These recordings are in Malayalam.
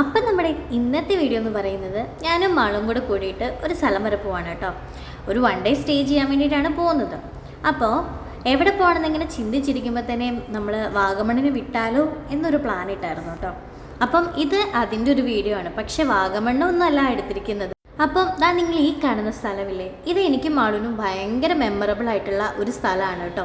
അപ്പം നമ്മുടെ ഇന്നത്തെ വീഡിയോ എന്ന് പറയുന്നത് ഞാനും മാളും കൂടെ കൂടിയിട്ട് ഒരു സ്ഥലം വരെ പോവാണ് കേട്ടോ. ഒരു വൺ ഡേ സ്റ്റേ ചെയ്യാൻ വേണ്ടിയിട്ടാണ് പോകുന്നത്. അപ്പോൾ എവിടെ പോകണമെന്ന് ഇങ്ങനെ ചിന്തിച്ചിരിക്കുമ്പോൾ തന്നെ നമ്മൾ വാഗമണിന് വിട്ടാലോ എന്നൊരു പ്ലാൻ ഇട്ടായിരുന്നു കേട്ടോ. അപ്പം ഇത് അതിന്റെ ഒരു വീഡിയോ ആണ്. പക്ഷെ വാഗമണ്ണൊന്നുമല്ല എടുത്തിരിക്കുന്നത്. അപ്പം ദാ നിങ്ങൾ ഈ കാണുന്ന സ്ഥലമില്ലേ? ഇത് എനിക്കും മാളുവിനും ഭയങ്കര മെമ്മറബിൾ ആയിട്ടുള്ള ഒരു സ്ഥലമാണ് കേട്ടോ.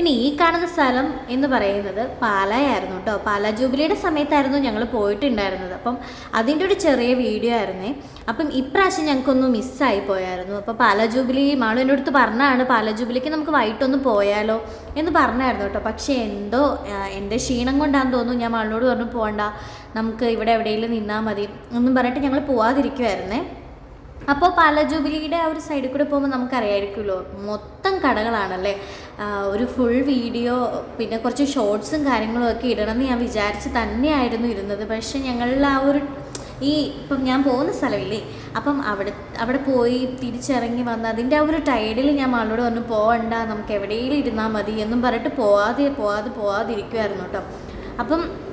പിന്നെ ഈ കാണുന്ന സ്ഥലം എന്ന് പറയുന്നത് പാലായായിരുന്നു കേട്ടോ. പാലാ ജൂബിലിയുടെ സമയത്തായിരുന്നു ഞങ്ങൾ പോയിട്ടുണ്ടായിരുന്നത്. അപ്പം അതിന്റെ ഒരു ചെറിയ വീഡിയോ ആയിരുന്നേ. അപ്പം ഇപ്രാവശ്യം ഞങ്ങൾക്കൊന്ന് മിസ്സായി പോയായിരുന്നു. അപ്പോൾ പാലാ ജൂബിലി മാളു എന്റെ അടുത്ത് പറഞ്ഞാണ് പാലാ ജൂബിലിക്ക് നമുക്ക് വൈകിട്ടൊന്ന് പോയാലോ എന്ന് പറഞ്ഞായിരുന്നു കേട്ടോ. പക്ഷേ എന്തോ എന്റെ ക്ഷീണം കൊണ്ടാന്ന് തോന്നുന്നു. ഞാൻ മാളിനോട് പറഞ്ഞു പോകണ്ട നമുക്ക് ഇവിടെ എവിടെയെങ്കിലും നിന്നാൽ മതി എന്നും പറഞ്ഞിട്ട് ഞങ്ങൾ പോവാതിരിക്കുമായിരുന്നേ അപ്പോൾ പാല ജൂബിലിയുടെ ആ ഒരു സൈഡിൽ കൂടെ പോകുമ്പോൾ നമുക്കറിയായിരിക്കുമല്ലോ മൊത്തം കടകളാണല്ലേ? ഒരു ഫുൾ വീഡിയോ പിന്നെ കുറച്ച് ഷോർട്സും കാര്യങ്ങളും ഒക്കെ ഇടണമെന്ന് ഞാൻ വിചാരിച്ച് തന്നെയായിരുന്നു ഇരുന്നത്. പക്ഷേ ഞങ്ങളിൽ ആ ഒരു ഈ ഇപ്പം ഞാൻ പോകുന്ന സ്ഥലമില്ലേ അപ്പം അവിടെ അവിടെ പോയി തിരിച്ചിറങ്ങി വന്ന് അതിന്റെ ആ ഒരു ടൈഡിൽ ഞാൻ ആളോട് പറഞ്ഞു പോകണ്ട നമുക്ക് എവിടെയെങ്കിലും ഇരുന്നാൽ മതി എന്നും പറഞ്ഞിട്ട് പോവാതെ പോവാതെ പോവാതിരിക്കുമായിരുന്നു കേട്ടോ. അപ്പം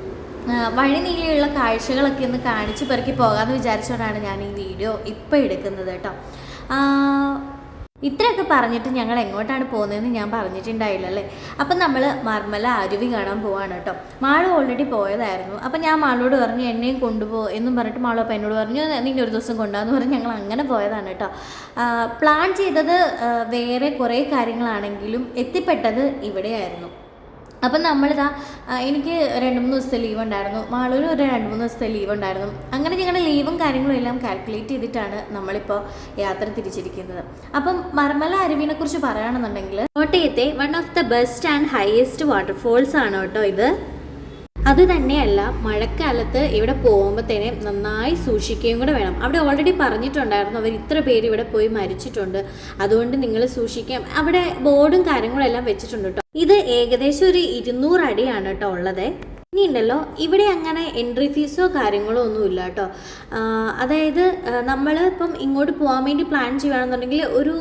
വഴി നീളിയുള്ള കാഴ്ചകളൊക്കെ ഒന്ന് കാണിച്ചു പെറുക്കി പോകാമെന്ന് വിചാരിച്ചുകൊണ്ടാണ് ഞാൻ ഈ വീഡിയോ ഇപ്പോൾ എടുക്കുന്നത് കേട്ടോ. ഇത്രയൊക്കെ പറഞ്ഞിട്ട് ഞങ്ങൾ എങ്ങോട്ടാണ് പോകുന്നതെന്ന് ഞാൻ പറഞ്ഞിട്ടുണ്ടായില്ല അല്ലേ അപ്പം നമ്മൾ മർമല അരുവി കാണാൻ പോവാണ് കേട്ടോ. മാളു ഓൾറെഡി പോയതായിരുന്നു. അപ്പം ഞാൻ മാളോട് പറഞ്ഞു എന്നെയും കൊണ്ടുപോ എന്നും പറഞ്ഞിട്ട് മാളു അപ്പം എന്നോട് പറഞ്ഞു നിന്നെ ഒരു ദിവസം കൊണ്ടാന്ന് പറഞ്ഞ് ഞങ്ങൾ അങ്ങനെ പോയതാണ് കേട്ടോ. പ്ലാൻ ചെയ്തത് വേറെ കുറേ കാര്യങ്ങളാണെങ്കിലും എത്തിപ്പെട്ടത് ഇവിടെയായിരുന്നു. അപ്പം നമ്മളിതാ എനിക്ക് രണ്ട് മൂന്ന് ദിവസത്തെ ലീവ് ഉണ്ടായിരുന്നു. മാളൂർ ഒരു രണ്ട് മൂന്ന് ദിവസത്തെ ലീവ് ഉണ്ടായിരുന്നു. അങ്ങനെ ഞങ്ങളുടെ ലീവും കാര്യങ്ങളും എല്ലാം കാൽക്കുലേറ്റ് ചെയ്തിട്ടാണ് നമ്മളിപ്പോൾ യാത്ര തിരിച്ചിരിക്കുന്നത്. അപ്പം മർമല അരുവിനെ കുറിച്ച് പറയുകയാണെന്നുണ്ടെങ്കിൽ കോട്ടയത്തെ one of the best and highest waterfalls ആണ് കേട്ടോ ഇത്? അത് തന്നെയല്ല മഴക്കാലത്ത് ഇവിടെ പോകുമ്പോഴത്തേനെ നന്നായി സൂക്ഷിക്കുകയും കൂടെ വേണം. അവിടെ ഓൾറെഡി പറഞ്ഞിട്ടുണ്ടായിരുന്നു അവർ ഇത്ര പേര് ഇവിടെ പോയി മരിച്ചിട്ടുണ്ട്. അതുകൊണ്ട് നിങ്ങൾ സൂക്ഷിക്കാം. അവിടെ ബോർഡും കാര്യങ്ങളും എല്ലാം വെച്ചിട്ടുണ്ട് കേട്ടോ ഇത് ഏകദേശം ഒരു ഇരുന്നൂറ് അടിയാണ് കേട്ടോ ഉള്ളത്. ഇനി ഉണ്ടല്ലോ ഇവിടെ അങ്ങനെ എൻട്രി ഫീസോ കാര്യങ്ങളോ ഒന്നുമില്ല കേട്ടോ അതായത് നമ്മൾ ഇപ്പം ഇങ്ങോട്ട് പോകാൻ വേണ്ടി പ്ലാൻ ചെയ്യുകയാണെന്നുണ്ടെങ്കിൽ ഒരു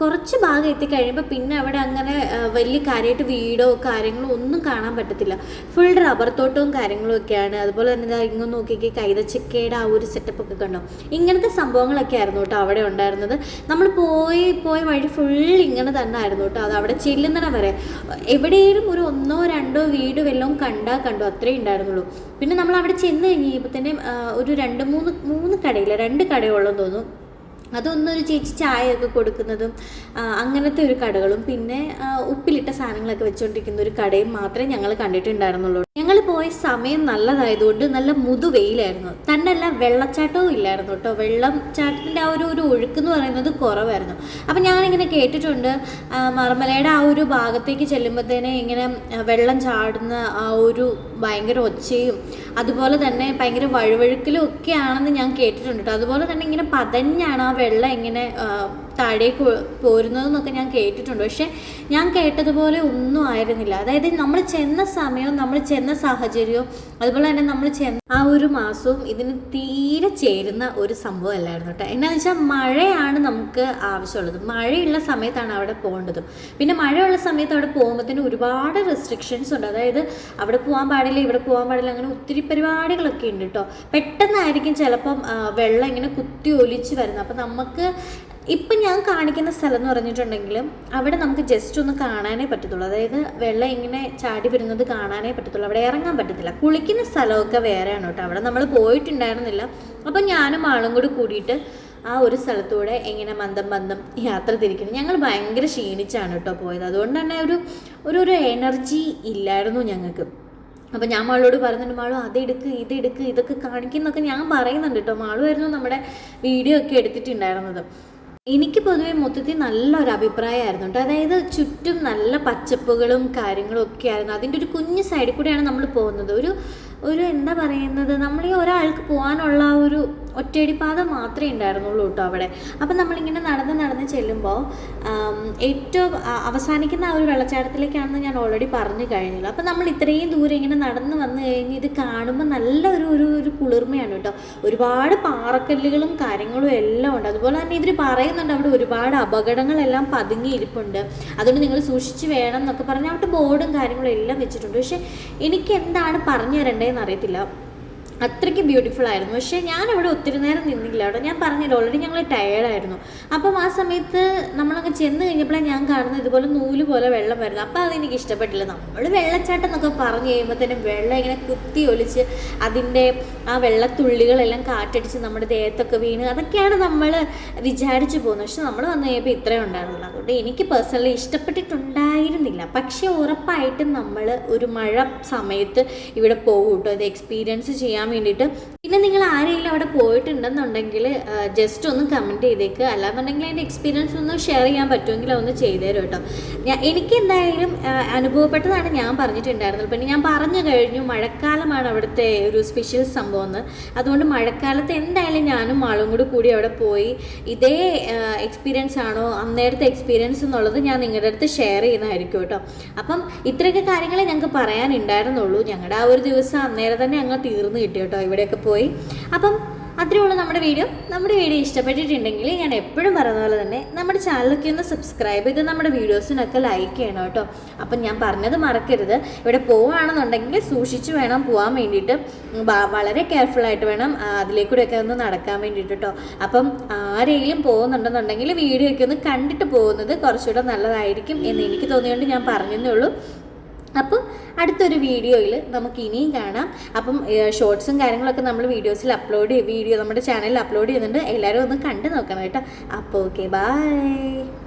കുറച്ച് ഭാഗം എത്തിക്കഴിയുമ്പോൾ പിന്നെ അവിടെ അങ്ങനെ വലിയ കാര്യമായിട്ട് വീടോ കാര്യങ്ങളോ ഒന്നും കാണാൻ പറ്റത്തില്ല. ഫുൾ റബ്ബർ തോട്ടവും കാര്യങ്ങളും ഒക്കെയാണ്. അതുപോലെ തന്നെ ഇതാ നോക്കിയൊക്കെ കൈതച്ചക്കയുടെ ആ ഒരു സെറ്റപ്പ് ഒക്കെ കണ്ടോ? ഇങ്ങനത്തെ സംഭവങ്ങളൊക്കെ ആയിരുന്നു കേട്ടോ അവിടെ ഉണ്ടായിരുന്നത്. നമ്മൾ പോയി പോയ വഴി ഫുൾ ഇങ്ങനെ തന്നെ ആയിരുന്നു കേട്ടോ. അത് അവിടെ ചെല്ലുന്നിടം വരെ. എവിടെയും ഒരു ഒന്നോ രണ്ടോ വീട് വല്ലതും കണ്ടാൽ കണ്ടു? അത്രേ ഉണ്ടായിരുന്നുള്ളൂ പിന്നെ നമ്മൾ അവിടെ ചെന്ന് കഴിഞ്ഞപ്പോൾ തന്നെ ഒരു രണ്ട് മൂന്ന് മൂന്ന് കടയില്ല? രണ്ട് കടയുള്ളതെന്ന് തോന്നുന്നു. അതൊന്നും ഒരു ചേച്ചി ചായയൊക്കെ കൊടുക്കുന്നതും അങ്ങനത്തെ ഒരു കടകളും പിന്നെ ഉപ്പിലിട്ട സാധനങ്ങളൊക്കെ വെച്ചുകൊണ്ടിരിക്കുന്ന ഒരു കടയും മാത്രമേ ഞങ്ങൾ കണ്ടിട്ടുണ്ടായിരുന്നുള്ളൂ. ഞങ്ങൾ പോയ സമയം നല്ലതായതുകൊണ്ട് നല്ല മുതുവെയിലായിരുന്നു തന്നെയല്ല വെള്ളച്ചാട്ടവും ഇല്ലായിരുന്നു കേട്ടോ. വെള്ളം ചാട്ടത്തിന്റെ ആ ഒരു ഒരു ഒഴുക്ക് എന്ന് പറയുന്നത് കുറവായിരുന്നു. അപ്പം ഞാനിങ്ങനെ കേട്ടിട്ടുണ്ട് മർമലയുടെ ആ ഒരു ഭാഗത്തേക്ക് ചെല്ലുമ്പോഴത്തേനെ ഇങ്ങനെ വെള്ളം ചാടുന്ന ആ ഒരു ഭയങ്കര ഒച്ചയും അതുപോലെ തന്നെ ഭയങ്കര വഴുവഴുക്കലും ഒക്കെ ആണെന്ന് ഞാൻ കേട്ടിട്ടുണ്ട് കേട്ടോ. അതുപോലെ തന്നെ ഇങ്ങനെ പതഞ്ഞാണ് ആ വെള്ളം ഇങ്ങനെ ആ, താഴേക്ക് പോരുന്നതെന്നൊക്കെ ഞാൻ കേട്ടിട്ടുണ്ട്. പക്ഷെ ഞാൻ കേട്ടതുപോലെ ഒന്നും ആയിരുന്നില്ല. അതായത് നമ്മൾ ചെന്ന സമയവും നമ്മൾ ചെന്ന സാഹചര്യവും അതുപോലെ തന്നെ നമ്മൾ ചെന്ന ആ ഒരു മാസവും ഇതിന് തീരെ ചേരുന്ന ഒരു സംഭവം അല്ലായിരുന്നു കേട്ടോ. എന്നാന്ന് വെച്ചാൽ മഴയാണ് നമുക്ക് ആവശ്യമുള്ളത്. മഴയുള്ള സമയത്താണ് അവിടെ പോകേണ്ടതും. പിന്നെ മഴയുള്ള സമയത്ത് അവിടെ പോകുമ്പോഴത്തേന് ഒരുപാട് റെസ്ട്രിക്ഷൻസ് ഉണ്ട്. അതായത് അവിടെ പോകാൻ പാടില്ല ഇവിടെ പോകാൻ പാടില്ല അങ്ങനെ ഒത്തിരി പരിപാടികളൊക്കെ ഉണ്ട് കേട്ടോ. പെട്ടെന്നായിരിക്കും ചിലപ്പം വെള്ളം ഇങ്ങനെ കുത്തി ഒലിച്ച് വരുന്നത്. അപ്പം നമുക്ക് ഇപ്പം ഞാൻ കാണിക്കുന്ന സ്ഥലം എന്ന് പറഞ്ഞിട്ടുണ്ടെങ്കിൽ അവിടെ നമുക്ക് ജസ്റ്റ് ഒന്ന് കാണാനേ പറ്റത്തുള്ളൂ. അതായത് വെള്ളം ഇങ്ങനെ ചാടി വരുന്നത് കാണാനേ പറ്റത്തുള്ളൂ. അവിടെ ഇറങ്ങാൻ പറ്റത്തില്ല. കുളിക്കുന്ന സ്ഥലമൊക്കെ വേറെയാണ് കേട്ടോ. അവിടെ നമ്മൾ പോയിട്ടുണ്ടായിരുന്നില്ല. അപ്പം ഞാനും ആളും കൂടി കൂടിയിട്ട് ആ ഒരു സ്ഥലത്തൂടെ എങ്ങനെ മന്ദം മന്ദം യാത്ര തിരിക്കണം ഞങ്ങൾ ഭയങ്കര ക്ഷീണിച്ചാണ് കേട്ടോ പോയത്. അതുകൊണ്ട് തന്നെ ഒരു ഒരു ഒരു എനർജി ഇല്ലായിരുന്നു ഞങ്ങൾക്ക്. അപ്പം ഞാൻ മാളോട് പറയുന്നുണ്ട് മാളു അതെടുക്ക് ഇതെടുക്ക് ഇതൊക്കെ കാണിക്കുന്നൊക്കെ ഞാൻ പറയുന്നുണ്ട് കേട്ടോ. മാളുമായിരുന്നു നമ്മുടെ വീഡിയോ ഒക്കെ എടുത്തിട്ടുണ്ടായിരുന്നത്. എനിക്ക് പൊതുവെ മൊത്തത്തിൽ നല്ലൊരു അഭിപ്രായമായിരുന്നു കേട്ടോ. അതായത് ചുറ്റും നല്ല പച്ചപ്പുകളും കാര്യങ്ങളും ഒക്കെ ആയിരുന്നു. അതിന്റെ ഒരു കുഞ്ഞു സൈഡിൽ കൂടെയാണ് നമ്മൾ പോകുന്നത്. ഒരു ഒരു എന്താ പറയുന്നത്? നമ്മൾ ഈ ഒരാൾക്ക് പോകാനുള്ള ഒരു ഒറ്റയടിപ്പാത മാത്രമേ ഉണ്ടായിരുന്നുള്ളൂ കേട്ടോ അവിടെ. അപ്പം നമ്മളിങ്ങനെ നടന്ന് നടന്ന് ചെല്ലുമ്പോൾ ഏറ്റവും അവസാനിക്കുന്ന ആ ഒരു വെള്ളച്ചാട്ടത്തിലേക്കാണെന്ന് ഞാൻ ഓൾറെഡി പറഞ്ഞു കഴിഞ്ഞല്ലോ. അപ്പം നമ്മൾ ഇത്രയും ദൂരം ഇങ്ങനെ നടന്ന് വന്നു കഴിഞ്ഞ് ഇത് കാണുമ്പോൾ നല്ല ഒരു ഒരു ഒരു കുളിർമയാണ് കേട്ടോ. ഒരുപാട് പാറക്കല്ലുകളും കാര്യങ്ങളും എല്ലാം ഉണ്ട്. അതുപോലെ തന്നെ ഇവർ പറയുന്നുണ്ട് അവിടെ ഒരുപാട് അപകടങ്ങളെല്ലാം പതുങ്ങിയിരിപ്പുണ്ട് അതുകൊണ്ട് നിങ്ങൾ സൂക്ഷിച്ച് വേണം എന്നൊക്കെ പറഞ്ഞ് അവിടെ ബോർഡും കാര്യങ്ങളും എല്ലാം വെച്ചിട്ടുണ്ട്. പക്ഷേ എനിക്ക് എന്താണ് പറഞ്ഞു തരേണ്ടതെന്ന് അറിയത്തില്ല. അത്രയ്ക്ക് ബ്യൂട്ടിഫുൾ ആയിരുന്നു. പക്ഷേ ഞാൻ അവിടെ ഒത്തിരി നേരം നിന്നില്ല അവിടെ ഞാൻ പറഞ്ഞില്ല ഓൾറെഡി ഞങ്ങൾ ടയേർഡായിരുന്നു അപ്പം ആ സമയത്ത് നമ്മളങ്ങ് ചെന്ന് കഴിഞ്ഞപ്പോഴാണ് ഞാൻ കാണുന്നത് ഇതുപോലെ നൂൽ പോലെ വെള്ളം വരുന്നത്. അപ്പോൾ അതെനിക്ക് ഇഷ്ടപ്പെട്ടില്ല. നമ്മൾ വെള്ളച്ചാട്ടം എന്നൊക്കെ പറഞ്ഞു കഴിയുമ്പോൾ തന്നെ വെള്ളം ഇങ്ങനെ കുത്തി ഒലിച്ച് അതിന്റെ ആ വെള്ളത്തുള്ളികളെല്ലാം കാറ്റടിച്ച് നമ്മുടെ ദേഹത്തൊക്കെ വീണ് അതൊക്കെയാണ് നമ്മൾ വിചാരിച്ചു പോകുന്നത്. പക്ഷെ നമ്മൾ വന്നു കഴിയുമ്പോൾ ഇത്രയും ഉണ്ടായിരുന്നുള്ളൂ. അതുകൊണ്ട് എനിക്ക് പേഴ്സണലി ഇഷ്ടപ്പെട്ടിട്ടുണ്ടായിരുന്നില്ല. പക്ഷേ ഉറപ്പായിട്ടും നമ്മൾ ഒരു മഴ സമയത്ത് ഇവിടെ പോകും കേട്ടോ ഇത് എക്സ്പീരിയൻസ് ചെയ്യാൻ വേണ്ടിയിട്ട് പിന്നെ നിങ്ങൾ ആരെങ്കിലും അവിടെ പോയിട്ടുണ്ടെന്നുണ്ടെങ്കിൽ ജസ്റ്റ് ഒന്ന് കമന്റ് ചെയ്തേക്ക്. അല്ലാന്നുണ്ടെങ്കിൽ അതിന്റെ എക്സ്പീരിയൻസ് ഒന്ന് ഷെയർ ചെയ്യാൻ പറ്റുമെങ്കിൽ ഒന്ന് ചെയ്തുതരും കേട്ടോ ഞാൻ എനിക്ക് എന്തായാലും അനുഭവപ്പെട്ടതാണ് ഞാൻ പറഞ്ഞിട്ടുണ്ടായിരുന്നത്. പിന്നെ ഞാൻ പറഞ്ഞു കഴിഞ്ഞു മഴക്കാലമാണ് അവിടുത്തെ ഒരു സ്പെഷ്യൽ സംഭവം എന്ന്. അതുകൊണ്ട് മഴക്കാലത്ത് എന്തായാലും ഞാനും ആളും കൂടി കൂടി അവിടെ പോയി ഇതേ എക്സ്പീരിയൻസ് ആണോ അന്നേരത്തെ എക്സ്പീരിയൻസ് എന്നുള്ളത് ഞാൻ നിങ്ങളുടെ അടുത്ത് ഷെയർ ചെയ്യുന്നതായിരിക്കും കേട്ടോ അപ്പം ഇത്രയൊക്കെ കാര്യങ്ങളെ ഞങ്ങൾക്ക് പറയാനുണ്ടായിരുന്നുള്ളൂ. ഞങ്ങളുടെ ആ ഒരു ദിവസം അന്നേരം തന്നെ ഞങ്ങൾ തീർന്നു കിട്ടി കേട്ടോ ഇവിടെയൊക്കെ പോയി അപ്പം അത്രയേ ഉള്ളൂ നമ്മുടെ വീഡിയോ. നമ്മുടെ വീഡിയോ ഇഷ്ടപ്പെട്ടിട്ടുണ്ടെങ്കിൽ ഞാൻ എപ്പോഴും പറയുന്ന പോലെ തന്നെ നമ്മുടെ ചാനലൊക്കെ ഒന്ന് സബ്സ്ക്രൈബ് ചെയ്ത് നമ്മുടെ വീഡിയോസിനൊക്കെ ലൈക്ക് ചെയ്യണം കേട്ടോ. അപ്പം ഞാൻ പറഞ്ഞത് മറക്കരുത്. ഇവിടെ പോവുകയാണെന്നുണ്ടെങ്കിൽ സൂക്ഷിച്ച് വേണം പോകാൻ വേണ്ടിയിട്ട്. വളരെ കെയർഫുള്ളായിട്ട് വേണം അതിലേക്കൂടെയൊക്കെ ഒന്ന് നടക്കാൻ വേണ്ടിയിട്ട് കേട്ടോ. അപ്പം ആരെങ്കിലും പോകുന്നുണ്ടെന്നുണ്ടെങ്കിൽ വീഡിയോ ഒക്കെ ഒന്ന് കണ്ടിട്ട് പോകുന്നത് കുറച്ചുകൂടെ നല്ലതായിരിക്കും എന്ന് എനിക്ക് തോന്നിയുകൊണ്ട് ഞാൻ പറഞ്ഞതേ ഉള്ളൂ. അപ്പം അടുത്തൊരു വീഡിയോയിൽ നമുക്ക് ഇനിയും കാണാം. അപ്പം ഷോർട്സും കാര്യങ്ങളൊക്കെ നമ്മൾ വീഡിയോസിൽ അപ്ലോഡ് വീഡിയോ നമ്മുടെ ചാനലിൽ അപ്ലോഡ് ചെയ്യുന്നുണ്ട്. എല്ലാവരും ഒന്ന് കണ്ടു നോക്കണം കേട്ടോ. അപ്പോൾ ഓക്കെ ബായ്